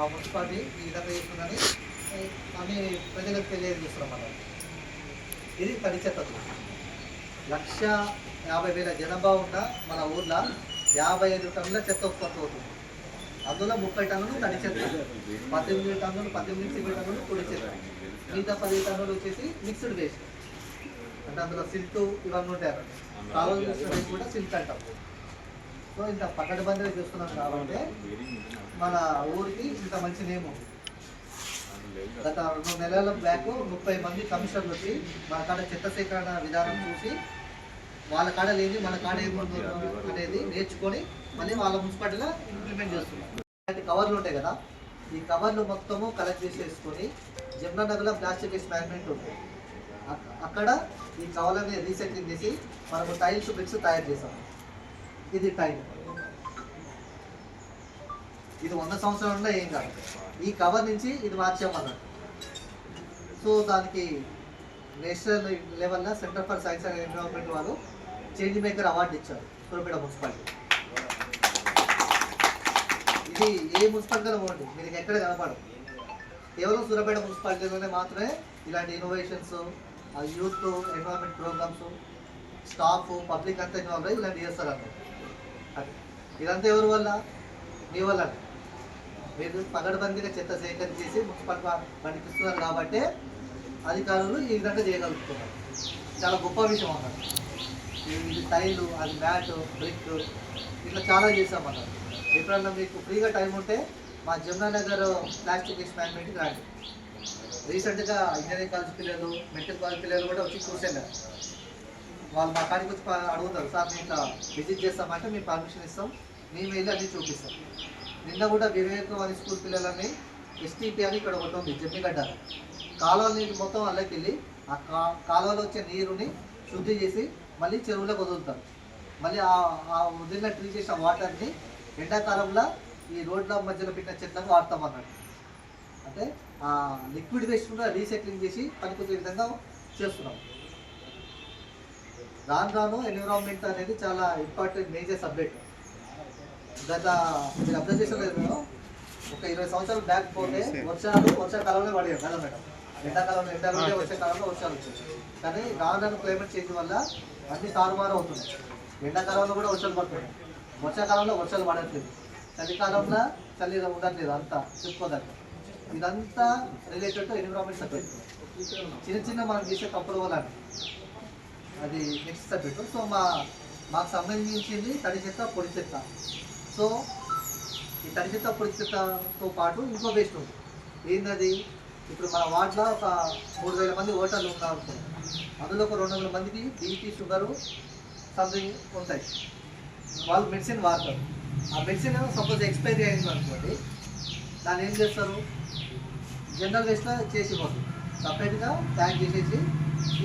మా మున్సిపాలిటీ ఈ విధంగా చేస్తుందని అని ప్రజలకు తెలియజేస్తున్నాం ఇది తడి లక్ష యాభై వేల జనాభా ఉన్న మన ఊర్లో యాభై ఐదు టన్నుల చెత్త ఉత్పత్తి అవుతుంది. అందులో ముప్పై టన్నులు తడి చెత్త పద్దెనిమిది టన్నులు పద్దెనిమిది ఇరవై టన్నులు పొడి చెత్త. మిగతా పది టన్నులు వచ్చేసి మిక్స్డ్ వేస్ట్. అంటే అందులో సిల్ట్ ఇవన్నీ ఉంటాయి కూడా సిల్ట్ అంటాం. సో ఇంత పకడ్బందీగా చేస్తున్నాం కాబట్టి మన ఊరికి ఇంత మంచి నేమ్ గత రెండు నెలల బ్యాక్ ముప్పై మంది కమిషనర్లు వచ్చి మన కాడ చెత్త సేకరణ విధానం చూసి వాళ్ళ కాడ లేని మన కాడ ఏముందో అనేది నేర్చుకొని మళ్ళీ వాళ్ళ మున్సిపాలిటీలో ఇంప్లిమెంట్ చేస్తున్నాం. ఇలాంటి కవర్లు ఉంటాయి కదా ఈ కవర్లు మొత్తము కలెక్ట్ చేసేసుకొని జమునా నగర్లో ప్లాస్టిక్ వేస్ట్ మేనేజ్మెంట్ ఉంది అక్కడ ఈ కవర్లని రీసైక్లింగ్ చేసి మనము టైల్స్ బ్రిక్స్ తయారు చేసాము ఇది టైల్. ఇది వంద సంవత్సరాలలో ఏం కాదు. ఈ కవర్ నుంచి ఇది మార్చామన్నారు సో దానికి నేషనల్ లెవెల్లో centre for science and environment వాళ్ళు చేంజ్ మేకర్ అవార్డు ఇచ్చారు. సూర్యపేట మున్సిపాలిటీ. ఇది ఏ మున్సిపాలిటీలో ఉండండి మీకు ఎక్కడ కనపడదు. కేవలం సూర్యాపేట మున్సిపాలిటీలోనే మాత్రమే ఇలాంటి innovations youth environment programmes staff public అంతా ఇన్వాల్వ్ అయ్యి ఇలాంటి చేస్తారు అన్నమాట అది. ఇదంతా ఎవరి వల్ల? మీ వల్ల మీరు పగడబందీగా చెత్త సేకరణ చేసి మున్సిపల్ పనిపిస్తున్నారు కాబట్టి అధికారులు ఈ విధంగా చేయగలుగుతున్నారు. చాలా గొప్ప విషయం అన్నారు ఇది టైలు అది మ్యాట్ బ్రిక్ ఇట్లా చాలా చేసాం అన్నారు ఎప్పుడన్నా మీకు ఫ్రీగా టైం ఉంటే మా జమునానగర్ ప్లాస్టిక్ వేస్ట్ మేనేజ్మెంట్కి రీసెంట్గా ఇంజనీరింగ్ కాలేజ్ పిల్లలు మెడికల్ కాలేజ్ పిల్లలు కూడా వచ్చి చూసాను వాళ్ళు మా కాడికి వచ్చి అడుగుతారు సార్ మేము ఇట్లా విజిట్ చేస్తామంటే మేము పర్మిషన్ ఇస్తాం మేము వెళ్ళి అన్ని చూపిస్తాం. నిన్న కూడా వివేకం అని స్కూల్ పిల్లలని ఎస్టీపీ అని ఇక్కడ ఒకటి ఉంది జమ్మిగడ్డ కాలువ నీళ్ళు మొత్తం అల్లకి వెళ్ళి ఆ కా కాలువలో వచ్చే నీరుని శుద్ధి చేసి మళ్ళీ చెరువులోకి వదులుతారు. మళ్ళీ ఆ వదిలిన ట్రీ చేసిన వాటర్ని ఎండాకాలంలో ఈ రోడ్ల మధ్యలో పెట్టిన చెట్లకు వాడతాం అన్నట్టు. అంటే ఆ లిక్విడ్ వేస్ట్ కూడా రీసైక్లింగ్ చేసి పనికొచ్చే విధంగా చేస్తున్నాం. రాను రాను ఎన్విరాన్మెంట్ అనేది చాలా ఇంపార్టెంట్ మేజర్ సబ్జెక్ట్. గత మీరు అబ్జర్వ్ చేసలేదు ఒక ఇరవై సంవత్సరాలు బ్యాక్ పోతే వర్షాలు వర్షాకాలంలో పడేవి కదా మేడం. ఎండాకాలంలో ఎండలు ఉంటే వర్షాకాలంలో వర్షాలు వచ్చాయి కానీ రాను రాను క్లైమేట్ చేంజ్ వల్ల అన్ని తారుమారు అవుతున్నాయి. ఎండాకాలంలో కూడా వర్షాలు పడుతున్నాయి వర్షాకాలంలో వర్షాలు పడట్లేదు. చలికాలంలో చలి ఉండట్లేదు అంతా చెప్పుకోదగ్గ. ఇదంతా రిలేటెడ్ టు ఎన్విరాన్మెంట్ సబ్జెక్ట్ చిన్న చిన్న మనం చేసే తప్పుల వల్ల అది నెక్స్ట్ సబ్జెక్ట్ సో మా మాకు సంబంధించింది తడి చెత్త పొడి చెత్త సో ఈ తడి చెత్త పొడి చెత్తతో పాటు ఇంకో వేస్ట్ ఉంది. ఏంటది ఇప్పుడు మన వార్డులో ఒక మూడు వేల మంది ఓటర్లు ఉన్నారు అందులో ఒక రెండు వందల మందికి బీపీ షుగరు సంథింగ్ ఉంటాయి. వాళ్ళు మెడిసిన్ వాడతారు. ఆ మెడిసిన్ సపోజ్ ఎక్స్పైరీ అయింది అనుకోండి దాన్ని ఏం చేస్తారు? జనరల్ వేస్ట్లో చేసి ఇవ్వదు సపరేట్గా ప్యాక్ చేసేసి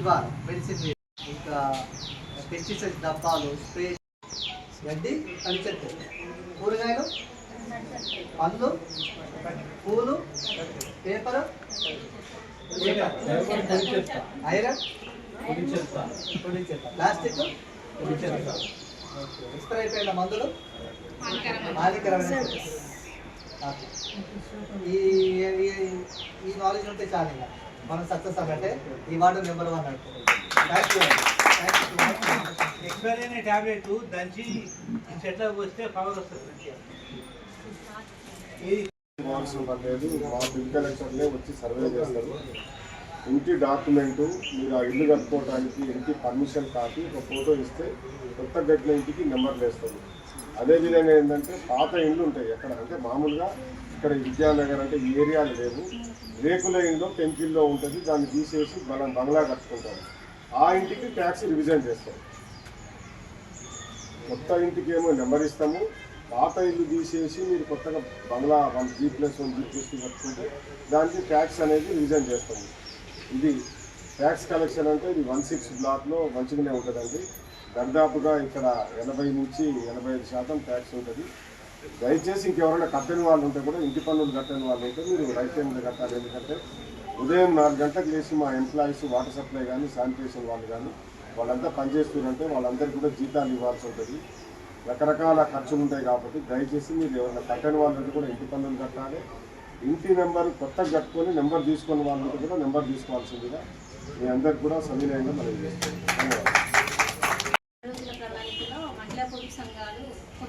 ఇవ్వాలి మెడిసిన్ ఇంకా పెస్టిసైడ్ డబ్బాలు స్ప్రే గడ్డి కలిచెత్త కూరగాయలు పండ్లు పూలు పేపర్ ఐరన్ ప్లాస్టిక్ ఎక్స్పైర్ అయిపోయిన మందులు. హానికరమైన. ఈ ఈ- ఈ నాలెడ్జ్ ఉంటే చాలు ఇక. మనం సక్సెస్ అవ్వంటే ఈ వాటర్ నెంబర్ వన్ అనుకో thank you thank you expire అయిన టాబ్లెట్ దంచి చెట్ల పోస్తే పవర్ వస్తుంది పర్లేదు మా వచ్చి సర్వే చేస్తారు. ఇంటి డాక్యుమెంటు మీరు ఆ ఇల్లు కట్టుకోవడానికి ఇంటి పర్మిషన్ కాపీ ఒక ఫోటో ఇస్తే కొత్త కట్టిన ఇంటికి నెంబర్ వేస్తారు అదేవిధంగా ఏంటంటే పాత ఇండ్లు ఉంటాయి. ఎక్కడ? అంటే మామూలుగా ఇక్కడ విద్యానగర్ అంటే ఈ ఏరియాలు లేవు. రేకుల ఇంట్లో పెంకిల్లో ఉంటుంది. దాన్ని తీసేసి మనం బంగ్లా కట్టుకుంటాం. ఆ ఇంటికి ట్యాక్స్ రివిజన్ చేస్తాం. కొత్త ఇంటికి ఏమో నెంబర్ ఇస్తాము. పాత ఇల్లు తీసేసి మీరు కొత్తగా బంగ్లా one G plus one G plus కట్టుకుంటే దానికి ట్యాక్స్ అనేది రివిజన్ చేస్తాము ఇది ట్యాక్స్ కలెక్షన్ అంటే ఇది వన్ సిక్స్ బ్లాక్లో మంచిగానే ఉంటుందండి. దర్దాపుగా ఇక్కడ ఎనభై నుంచి ఎనభై ఐదు శాతం ట్యాక్స్ ఉంటుంది. దయచేసి ఇంకెవరైనా కట్టని వాళ్ళు ఉంటే కూడా ఇంటి పన్నులు కట్టని వాళ్ళు ఉంటే మీరు రైట్ టైంలో కట్టాలి. ఎందుకంటే ఉదయం నాలుగు గంటలకు లేచి మా ఎంప్లాయీస్ వాటర్ సప్లై కానీ శానిటేషన్ వాళ్ళు కానీ వాళ్ళంతా పనిచేస్తున్నారంటే వాళ్ళందరికీ కూడా జీతాలు ఇవ్వాల్సి ఉంటుంది. రకరకాల ఖర్చులు ఉంటాయి కాబట్టి దయచేసి మీరు ఎవరైనా కట్టని వాళ్ళంటే కూడా ఇంటి పన్నులు కట్టాలి. ఇంటి నెంబర్ కొత్తగా కట్టుకొని నెంబర్ తీసుకున్న వాళ్ళంతా కూడా నెంబర్ తీసుకోవాల్సిందిగా మీ అందరికి కూడా సవినయంగా మనం చేస్తాం ధన్యవాదాలు మహిళా పొదుపు సంఘాలు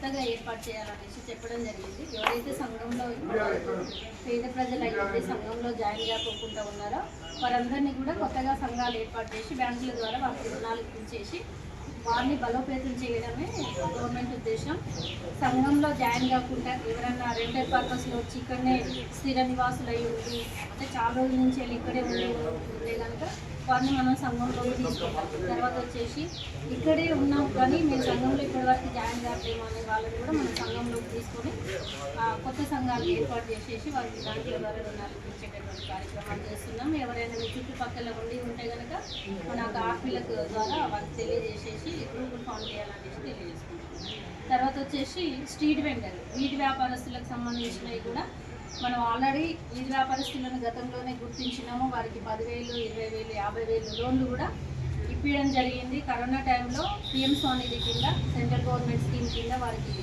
కొత్తగా ఏర్పాటు చేయాలనేసి చెప్పడం జరిగింది. ఎవరైతే సంఘంలో పేద ప్రజలు అయితే సంఘంలో జాయిన్ కాకోకుండా ఉన్నారో వారందరినీ కూడా కొత్తగా సంఘాలు ఏర్పాటు చేసి బ్యాంకుల ద్వారా వారికి రుణాలు ఇప్పించేసి వారిని బలోపేతం చేయడమే గవర్నమెంట్ ఉద్దేశం. సంఘంలో జాయిన్ కాకుండా ఎవరైనా రెండర్ పర్పస్లో వచ్చి ఇక్కడనే స్థిర నివాసులు అయి ఉండి అంటే చాలా రోజుల నుంచి వెళ్ళి ఇక్కడే ఉండే ఉండే కనుక వారిని మనం సంఘంలోకి తీసుకుంటాం తర్వాత వచ్చేసి ఇక్కడే ఉన్నాం కానీ మేము సంఘంలో ఇప్పటి వరకు జాయిన్ కావట్లేము అనే వాళ్ళని కూడా మనం సంఘంలోకి తీసుకొని కొత్త సంఘాలు ఏర్పాటు చేసేసి వారికి దాంట్లో ద్వారా రుణాలు ఇప్పించేటటువంటి కార్యక్రమాలు చేస్తున్నాం. ఎవరైనా మీ చుట్టుపక్కల ఉండి ఉంటే కనుక మన ఆఫీలకు ద్వారా వారికి తెలియజేసేసి గూగుల్ ఫామ్ చేయాలనేసి తెలియజేసుకుంటాం తర్వాత వచ్చేసి స్ట్రీట్ వెండర్ వీటి వ్యాపారస్తులకు సంబంధించినవి కూడా మనం ఆల్రెడీ వీధి వ్యాపారస్తులను గతంలోనే గుర్తించినాము. వారికి పదివేలు ఇరవై వేలు యాభై వేలు లోన్లు కూడా ఇప్పించడం జరిగింది. కరోనా టైంలో పిఎం స్వానిధి కింద సెంట్రల్ గవర్నమెంట్ స్కీమ్ కింద వారికి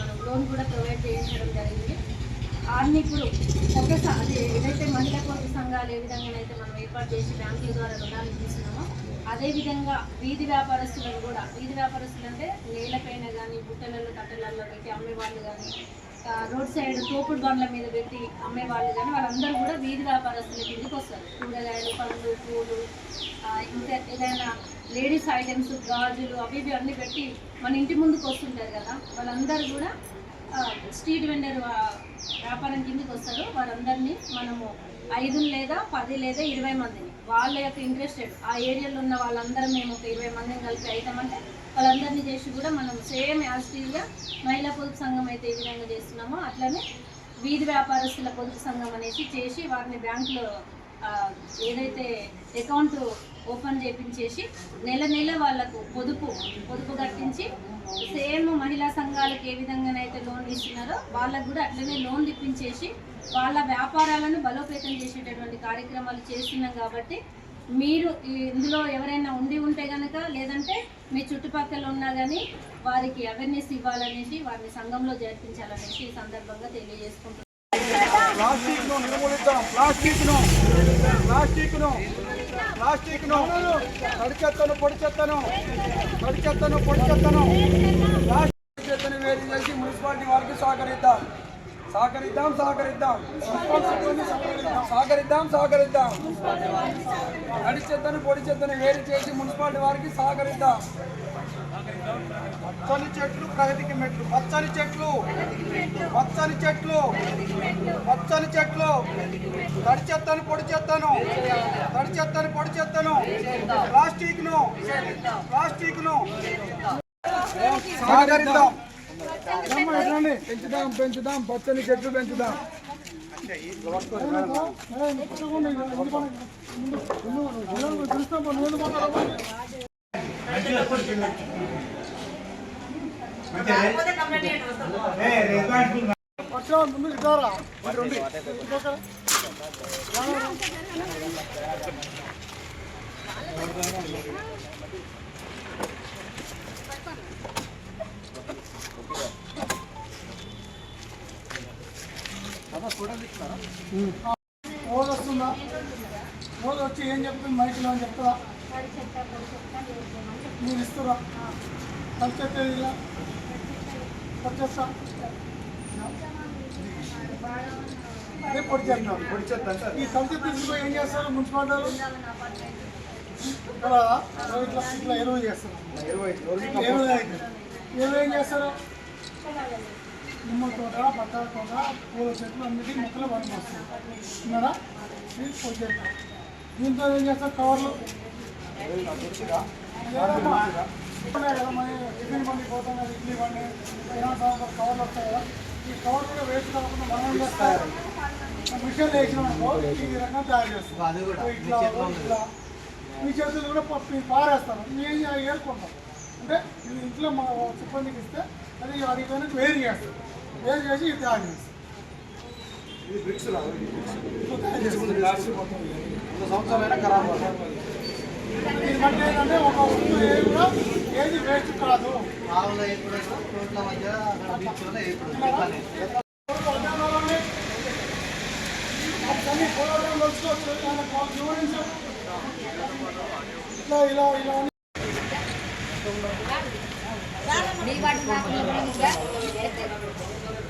మనం లోన్ కూడా ప్రొవైడ్ చేయించడం జరిగింది. వారిని ఇప్పుడు ఏదైతే మహిళా పొదుపు సంఘాలు ఏ విధంగానైతే మనం ఏర్పాటు చేసి బ్యాంకుల ద్వారా రుణాలు ఇస్తున్నామో అదేవిధంగా వీధి వ్యాపారస్తులను కూడా వీధి వ్యాపారస్తులు అంటే నేలపైన కానీ బుట్టలలో కట్టెలలో పెట్టి అమ్మే వాళ్ళు కానీ రోడ్ సైడ్ తోపుడు బండ్ల మీద పెట్టి అమ్మే వాళ్ళు కానీ వాళ్ళందరూ కూడా వీధి వ్యాపారస్తుల కిందకి వస్తారు. కూరగాయలు పండ్లు పూలు ఇంకా ఏదైనా లేడీస్ ఐటమ్స్ గాజులు అవి ఇవి అన్నీ పెట్టి మన ఇంటి ముందుకు వస్తుంటారు కదా వాళ్ళందరూ కూడా స్ట్రీట్ వెండర్ వ్యాపారం కిందకి వస్తారు. వారందరినీ మనము ఐదు లేదా పది లేదా ఇరవై మందిని వాళ్ళ యొక్క ఇంట్రెస్టెడ్ ఆ ఏరియాలో ఉన్న వాళ్ళందరం మేము ఒక ఇరవై మందిని కలిపి అవుతామంటే వాళ్ళందరినీ చేసి కూడా మనం సేమ్ యాజిటీవ్గా మహిళా పొదుపు సంఘం అయితే ఏ విధంగా చేస్తున్నామో అట్లనే వీధి వ్యాపారస్తుల పొదుపు సంఘం అనేసి చేసి వారిని బ్యాంకులో ఏదైతే అకౌంట్ ఓపెన్ చేపించేసి నెల నెల వాళ్ళకు పొదుపు పొదుపు కట్టించి సేమ్ మహిళా సంఘాలకు ఏ విధంగానైతే లోన్లు ఇస్తున్నారో వాళ్ళకు కూడా అట్లనే లోన్లు ఇప్పించేసి వాళ్ళ వ్యాపారాలను బలోపేతం చేసేటటువంటి కార్యక్రమాలు చేస్తున్నాం కాబట్టి మీరు ఇందులో ఎవరైనా ఉండి ఉంటే కనుక లేదంటే మీ చుట్టుపక్కల ఉన్నా కానీ వారికి అవేర్నెస్ ఇవ్వాలనేసి వారిని సంఘంలో జరిపించాలనేసి ఈ సందర్భంగా తెలియజేసుకుంటున్నాను. ప్లాస్టిక్ను నిర్మూలిద్దాం. ప్లాస్టిక్ను ప్లాస్టిక్ తడి చెత్తను పొడి చెత్తను తడి చెత్తను పొడి చెత్తను ప్లాస్టిక్ చెత్తను వేడి చేసి మున్సిపాలిటీ వారికి సహకరిద్దాం. సహకరిద్దాం సహకరిద్దాం. సహకరిద్దాం సహకరిద్దాం. తడి చెత్తను పొడి చెత్తను వేరు చేసి మున్సిపాలిటీ వారికి సహకరిద్దాం. పచ్చని చెట్లు ప్రగతికి మెట్లు. పచ్చని చెట్లు పచ్చని చెట్లు పచ్చని చెట్లు. తడి చెత్తను పొడి చెత్తను తడి చెత్తను పొడి చెత్తను ప్లాస్టిక్ను ప్లాస్టిక్ను సహకరిద్దాం. పెంచుదాం పెంచుదాం పచ్చని చెట్లు పెంచుదాం మంచిగా రెస్పాన్సిబుల్ రోజు వస్తుందా? రోజు వచ్చి ఏం చెప్తుంది మైకులో అని చెప్తుందా మీరు ఇస్తురా? ఖర్చు ఇలా? ఖర్చు అదే పొడి చేస్తారు పొడి చేస్తారు ఈ ఖర్చు తీసుకుపోయి ఏం చేస్తారు మున్సిపాలిటీ? కదా ఇట్లా ఇట్లా ఎరువు చేస్తారు. ఎరువు ఎరువు ఏం చేస్తారు? నిమ్మల తోట బత్తాల తోట పూల చెట్లు అన్నిటి మొక్కలు వస్తాయి ఉన్నారా ఇది చేస్తారు దీంతో ఏం చేస్తారు? కవర్లు. ఉన్నాయి కదా మన టిఫిన్ బండి పోతాం కదా ఇడ్లీ బండి సాయంత్రం కవర్లు వస్తాయి కదా. ఈ కవర్ కూడా వేస్ట్ కాకుండా మనం ఏం చేస్తాం? మిషన్ వేసినాం ఈ రకంగా తయారు చేస్తాం. అది కూడా. మీ ఇట్లా. ఇట్లా. మీ చేతులు కూడా పప్పు పారేస్తాం. ఏం ఏరుకుంటాం. అంటే ఇది ఇంట్లో మా సిబ్బందికి ఇస్తే అది అడిగిపోయినా వేరు చేస్తాం. వేరు చేసి ఇది తయారు చేస్తాం సంవత్సరాలైనా ఖరాబ్ దీని బట్టి ఏంటంటే ఒక ఉప్పు ఏది కూడా ఏది వేస్ట్ కాదు ఆవుల ఇట్లా ఇలా ఇలా మీ వాటి